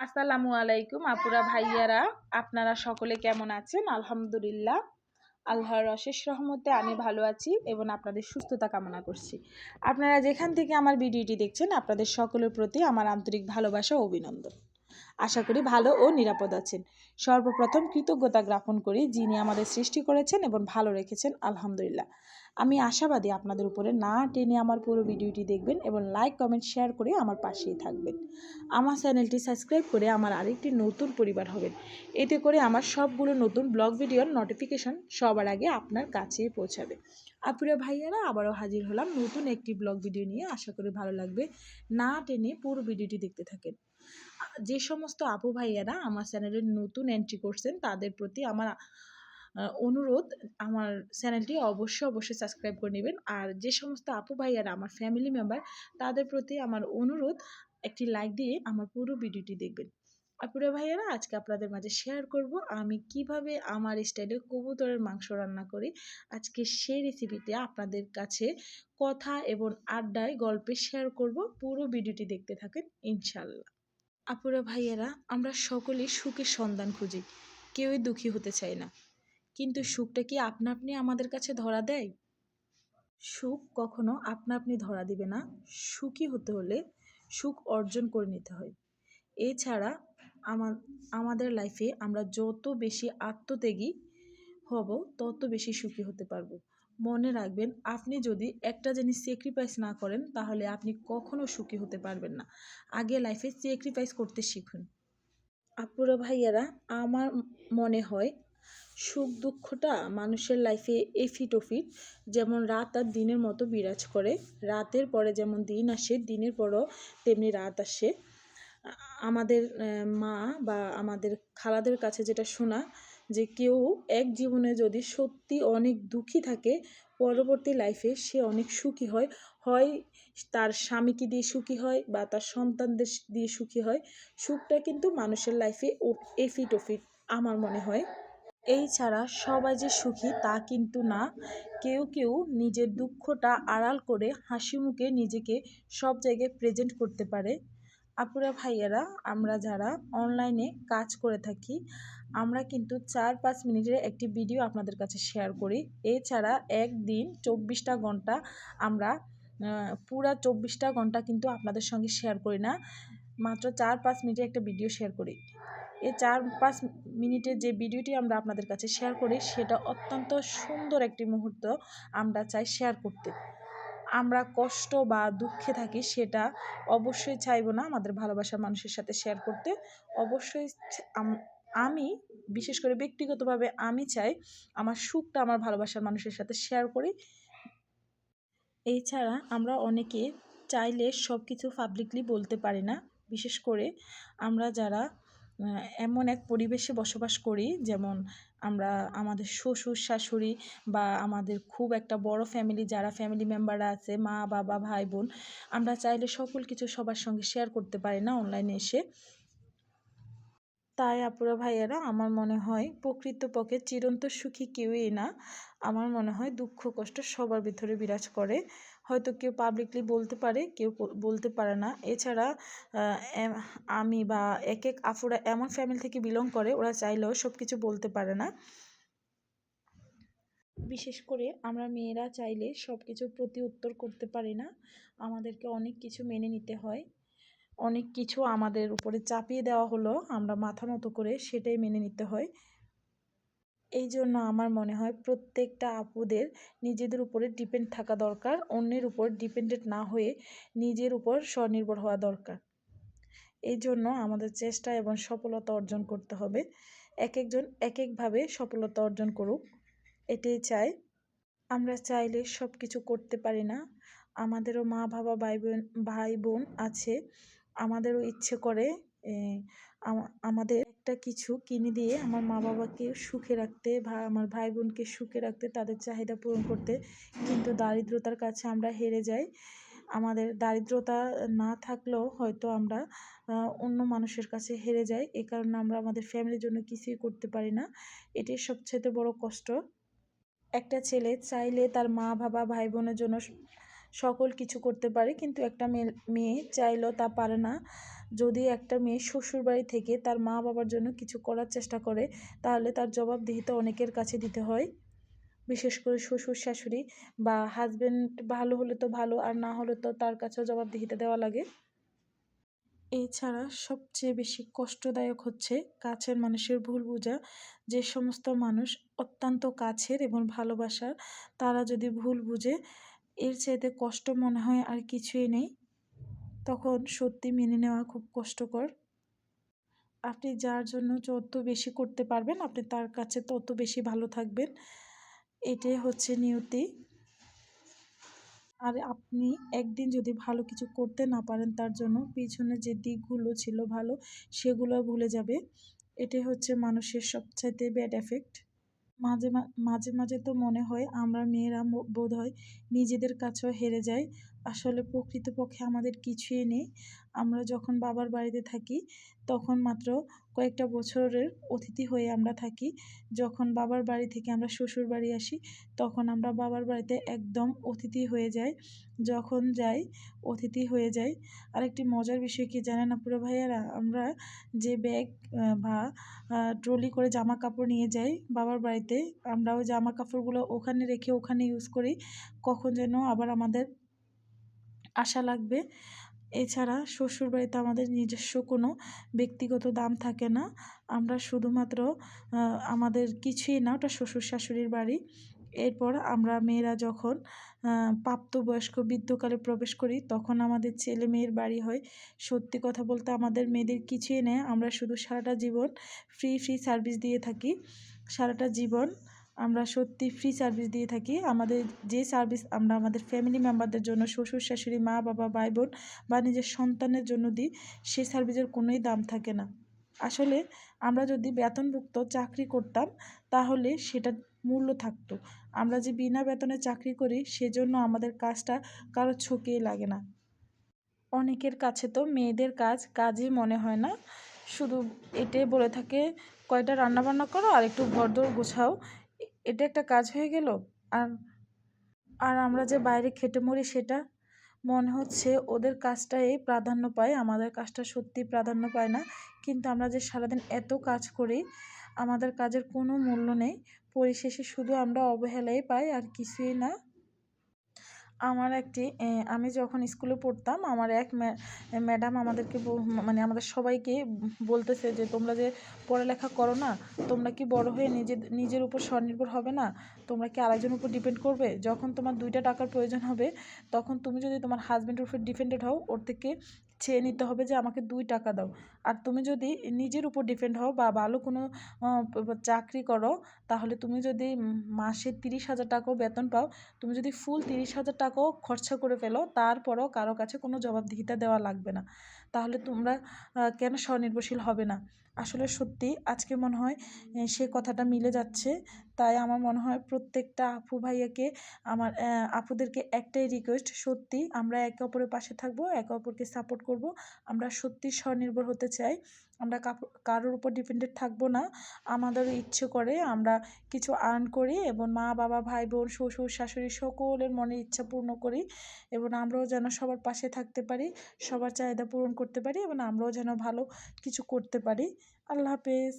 আসসালামু আলাইকুম, আপুরা, ভাইয়ারা। আপনারা সকলে কেমন আছেন? আলহামদুলিল্লাহ। আল্লাহর অশেষ রহমতে আমি ভালো আছি এবং আপনাদের সুস্থতা কামনা করছি। আপনারা যেখান থেকে আমার ভিডিওটি দেখছেন, আপনাদের সকলের প্রতি আমার আন্তরিক ভালোবাসা ও অভিনন্দন। আশা করি ভালো ও নিরাপদ আছেন। সর্বপ্রথম কৃতজ্ঞতা জ্ঞাপন করি যিনি আমাদের সৃষ্টি করেছেন এবং ভালো রেখেছেন, আলহামদুলিল্লাহ। আমি আশাবাদী আপনাদের উপরে না টেনে আমার পুরো ভিডিওটি দেখবেন এবং লাইক, কমেন্ট, শেয়ার করে আমার পাশেই থাকবেন। আমার চ্যানেলটি সাবস্ক্রাইব করে আমার আরেকটি নতুন পরিবার হবেন। এতে করে আমার সবগুলো নতুন ব্লগ, ভিডিওর নোটিফিকেশন সবার আগে আপনার কাছে পৌঁছাবে। আপুরা ভাইয়ারা, আবারও হাজির হলাম নতুন একটি ব্লগ, ভিডিও নিয়ে। আশা করি ভালো লাগবে। না টেনে পুরো ভিডিওটি দেখতে থাকেন। যে সমস্ত আপু ভাইয়ারা আমার চ্যানেলে নতুন এন্ট্রি করছেন, তাদের প্রতি আমার অনুরোধ, আমার চ্যানেলটি অবশ্যই অবশ্যই সাবস্ক্রাইব করে নেবেন। আর যে সমস্ত আপু ভাইয়ারা আমার ফ্যামিলি মেম্বার তাদের প্রতি আমার অনুরোধ, একটি লাইক দিয়ে আমার পুরো ভিডিওটি দেখবেন। আপুরা ভাইয়ারা, আজকে আপনাদের মাঝে শেয়ার করব আমি কীভাবে আমার স্টাইলে কবুতরের মাংস রান্না করি। আজকে সেই রেসিপিতে আপনাদের কাছে কথা এবং আড্ডায় গল্পে শেয়ার করব। পুরো ভিডিওটি দেখতে থাকেন, ইনশাল্লাহ। আপুরা ভাইয়েরা, আমরা সকলেই সুখের সন্ধান খুঁজি। কেউই দুঃখী হতে চায় না। কিন্তু সুখটা কি আপনা আপনি আমাদের কাছে ধরা দেয়? সুখ কখনো আপনা আপনি ধরা দিবে না। সুখী হতে হলে সুখ অর্জন করে নিতে হয়। এছাড়া আমাদের লাইফে আমরা যত বেশি আত্মত্যাগী হব, তত বেশি সুখী হতে পারব। মনে রাখবেন, আপনি যদি একটা জিনিস স্যাক্রিফাইস না করেন, তাহলে আপনি কখনো সুখী হতে পারবেন না। আগে লাইফে স্যাক্রিফাইস করতে শিখুন। আপুরা ভাইয়ারা, আমার মনে হয় সুখ দুঃখটা মানুষের লাইফে এফিট ওফিট যেমন রাত আর দিনের মতো বিরাজ করে। রাতের পরে যেমন দিন আসে, দিনের পরও তেমনি রাত আসে। আমাদের মা বা আমাদের খালাদের কাছে যেটা শোনা যে কেউ এক জীবনে যদি সত্যি অনেক দুঃখী থাকে, পরবর্তী লাইফে সে অনেক সুখী হয়। হয় তার স্বামীকে দিয়ে সুখী হয় বা তার সন্তানদের দিয়ে সুখী হয়। সুখটা কিন্তু মানুষের লাইফে এফিট ওফিট আমার মনে হয়। এই ছাড়া সবাই যে সুখী তা কিন্তু না। কেউ কেউ নিজের দুঃখটা আড়াল করে হাসি মুখে নিজেকে সব জায়গায় প্রেজেন্ট করতে পারে। আপুরা ভাইয়ারা, আমরা যারা অনলাইনে কাজ করে থাকি, আমরা কিন্তু চার পাঁচ মিনিটের একটি ভিডিও আপনাদের কাছে শেয়ার করি। এছাড়া একদিন চব্বিশটা ঘণ্টা আমরা পুরা চব্বিশটা ঘণ্টা কিন্তু আপনাদের সঙ্গে শেয়ার করি না, মাত্র চার পাঁচ মিনিটে একটা ভিডিও শেয়ার করি। এই চার পাঁচ মিনিটের যে ভিডিওটি আমরা আপনাদের কাছে শেয়ার করি, সেটা অত্যন্ত সুন্দর একটি মুহূর্ত আমরা চাই শেয়ার করতে। আমরা কষ্ট বা দুঃখে থাকি সেটা অবশ্যই চাইব না আমাদের ভালোবাসার মানুষের সাথে শেয়ার করতে। অবশ্যই আমি বিশেষ করে ব্যক্তিগতভাবে আমি চাই আমার সুখটা আমার ভালোবাসার মানুষের সাথে শেয়ার করি। এছাড়া আমরা অনেকে চাইলে সব কিছু পাবলিকলি বলতে পারি না। বিশেষ করে আমরা যারা এমন এক পরিবেশে বসবাস করি, যেমন আমরা আমাদের শ্বশুর, শাশুড়ি বা আমাদের খুব একটা বড় ফ্যামিলি যারা ফ্যামিলি মেম্বাররা আছে, মা, বাবা, ভাই, বোন, আমরা চাইলে সকল কিছু সবার সঙ্গে শেয়ার করতে পারি না অনলাইনে এসে। তাই আপুরা ভাইয়েরা, আমার মনে হয় প্রকৃতপক্ষে চিরন্ত সুখী কেউই না। আমার মনে হয় দুঃখ, কষ্ট সবার ভিতরে বিরাজ করে। হয়তো কেউ পাবলিকলি বলতে পারে, কেউ বলতে পারে না। এছাড়া আমি বা এক এক আফুরা এমন ফ্যামিলি থেকে বিলং করে, ওরা চাইলেও সব কিছু বলতে পারে না। বিশেষ করে আমরা মেয়েরা চাইলে সব কিছু প্রতি উত্তর করতে পারি না। আমাদেরকে অনেক কিছু মেনে নিতে হয়। অনেক কিছু আমাদের উপরে চাপিয়ে দেওয়া হলো, আমরা মাথা মতো করে সেটাই মেনে নিতে হয়। এই জন্য আমার মনে হয় প্রত্যেকটা আপুদের নিজেদের উপরে ডিপেন্ড থাকা দরকার। অন্যের উপর ডিপেন্ডেন্ট না হয়ে নিজের উপর স্বনির্ভর হওয়া দরকার। এই জন্য আমাদের চেষ্টা এবং সফলতা অর্জন করতে হবে। এক একজন এক একভাবে সফলতা অর্জন করুক। এটাই চাই। আমরা চাইলে সব কিছু করতে পারি না। আমাদেরও মা বাবা ভাই বোন ভাই বোন আছে। আমাদেরও ইচ্ছে করে আমাদের একটা কিছু কিনে দিয়ে আমার মা বাবাকে সুখে রাখতে বা আমার ভাই বোনকে সুখে রাখতে, তাদের চাহিদা পূরণ করতে কিন্তু দারিদ্রতার কাছে আমরা হেরে যাই। আমাদের দারিদ্রতা না থাকলেও হয়তো আমরা অন্য মানুষের কাছে হেরে যাই। এ কারণে আমরা আমাদের ফ্যামিলির জন্য কিছুই করতে পারি না। এটাই সবচেয়ে বড় কষ্ট। একটা ছেলে চাইলে তার মা, বাবা ভাই বোনের জন্য সকল কিছু করতে পারে, কিন্তু একটা মেয়ে চাইলেও তা পারে না। যদি একটা মেয়ে শ্বশুরবাড়ি থেকে তার মা বাবার জন্য কিছু করার চেষ্টা করে, তাহলে তার জবাবদিহিতা অনেকের কাছে দিতে হয়। বিশেষ করে শ্বশুর, শাশুড়ি বা হাজব্যান্ড ভালো হলে তো ভালো, আর না হলে তো তার কাছেও জবাবদিহিতা দেওয়া লাগে। এছাড়া সবচেয়ে বেশি কষ্টদায়ক হচ্ছে কাছের মানুষের ভুল বোঝা। যে সমস্ত মানুষ অত্যন্ত কাছের এবং ভালোবাসার, তারা যদি ভুল বুঝে, এর চাইতে কষ্ট মনে হয় আর কিছুই নেই। তখন সত্যি মেনে নেওয়া খুব কষ্টকর। আপনি যার জন্য যত বেশি করতে পারবেন, আপনি তার কাছে তত বেশি ভালো থাকবেন। এটাই হচ্ছে নিয়তি। আর আপনি একদিন যদি ভালো কিছু করতে না পারেন, তার জন্য পিছনে যে দিকগুলো ছিল ভালো, সেগুলো ভুলে যাবে। এটাই হচ্ছে মানুষের সবচাইতে ব্যাড এফেক্ট মাঝে মাঝে মাঝে তো মনে হয় আমরা মেয়েরা বোধ হয় নিজেদের কাছেও হেরে যাই। আসলে প্রকৃতপক্ষে আমাদের কিছুই নেই। আমরা যখন বাবার বাড়িতে থাকি, তখন মাত্র কয়েকটা বছরের অতিথি হয়ে আমরা থাকি। যখন বাবার বাড়ি থেকে আমরা শ্বশুর বাড়ি আসি, তখন আমরা বাবার বাড়িতে একদম অতিথি হয়ে যাই। যখন যাই, অতিথি হয়ে যাই। আরেকটি মজার বিষয় কি জানেন আপুরা ভাইয়ারা? আমরা যে ব্যাগ বা ট্রলি করে জামা কাপড় নিয়ে যাই বাবার বাড়িতে আমরা ওই জামা কাপড়গুলো ওখানে রেখে ওখানে ইউজ করি। কখন যেন আবার আমাদের আশা লাগবে। এছাড়া শ্বশুরবাড়িতে আমাদের নিজস্ব কোনো ব্যক্তিগত দাম থাকে না। আমরা শুধুমাত্র আমাদের কিছুই না, ওটা শ্বশুর শাশুড়ির বাড়ি। এরপর আমরা মেয়েরা যখন প্রাপ্তবয়স্ক বৃদ্ধকালে প্রবেশ করি, তখন আমাদের ছেলে মেয়ের বাড়ি হয়। সত্যি কথা বলতে আমাদের মেয়েদের কিছুই নেই। আমরা শুধু সারাটা জীবন ফ্রি ফ্রি সার্ভিস দিয়ে থাকি। সারাটা জীবন আমরা সত্যি ফ্রি সার্ভিস দিয়ে থাকি। আমাদের যে সার্ভিস আমরা আমাদের ফ্যামিলি মেম্বারদের জন্য, শ্বশুর, শাশুড়ি, মা, বাবা ভাই বোন বা নিজের সন্তানের জন্য দিই, সেই সার্ভিসের কোনোই দাম থাকে না। আসলে আমরা যদি বেতনভুক্ত চাকরি করতাম, তাহলে সেটা মূল্য থাকতো। আমরা যে বিনা বেতনে চাকরি করি, সেজন্য আমাদের কাজটা কারও ছুঁকেই লাগে না। অনেকের কাছে তো মেয়েদের কাজ কাজই মনে হয় না। শুধু এটাই বলে থাকে, কয়টা রান্নাবান্না করো আর একটু ঘরদোর গোছাও। এটা একটা কাজ হয়ে গেল? আর আর আমরা যে বাইরে খেটে মরি সেটা? মনে হচ্ছে ওদের কাজটাই প্রাধান্য পায়, আমাদের কাজটা সত্যি প্রাধান্য পায় না। কিন্তু আমরা যে সারাদিন এত কাজ করি, আমাদের কাজের কোনো মূল্য নেই। পরিশেষে শুধু আমরা অবহেলাই পাই আর কিছুই না। আমার একটি আমি যখন স্কুলে পড়তাম, আমার এক ম্যাডাম আমাদেরকে মানে আমাদের সবাইকে বলতেছে যে, তোমরা যে পড়ালেখা করো না, তোমরা কি বড় হয়ে নিজের নিজের উপর স্বনির্ভর হবে না? তোমরা কি আরেকজনের উপর ডিপেন্ড করবে? যখন তোমার দুইটা টাকার প্রয়োজন হবে, তখন তুমি যদি তোমার হাজব্যান্ডের উপর ডিপেন্ডেড হও, ওর থেকে চেয়ে নিতে হবে যে আমাকে দুই টাকা দাও। আর তুমি যদি নিজের উপর ডিপেন্ড হও বা ভালো কোনো চাকরি করো, তাহলে তুমি যদি মাসে তিরিশ হাজার টাকাও বেতন পাও, তুমি যদি ফুল তিরিশ হাজার টাকাও খরচা করে ফেলো, তারপরও কারও কাছে কোনো জবাবদিহিতা দেওয়া লাগবে না। তাহলে তোমরা কেন স্বনির্ভরশীল হবে না? আসলে সত্যি আজকে মনে হয় সে কথাটা মিলে যাচ্ছে। তাই আমার মনে হয় প্রত্যেকটা আপু ভাইয়াকে আমার আপুদেরকে একটাই রিকোয়েস্ট সত্যি আমরা একে অপরের পাশে থাকব, একে অপরকে সাপোর্ট করব, আমরা সত্যি স্বনির্ভর হতে চাই। আমরা কারোর উপর ডিপেন্ডেড থাকব না, আমাদেরও ইচ্ছে করে আমরা কিছু আর্ন করি এবং মা, বাবা, ভাই, বোন, শ্বশুর, শাশুড়ি সকলের মনের ইচ্ছা পূর্ণ করি এবং আমরাও যেন সবার পাশে থাকতে পারি, সবার চাহিদা পূরণ করতে পারি এবং আমরাও যেন ভালো কিছু করতে পারি। আল্লাহ হাফেজ।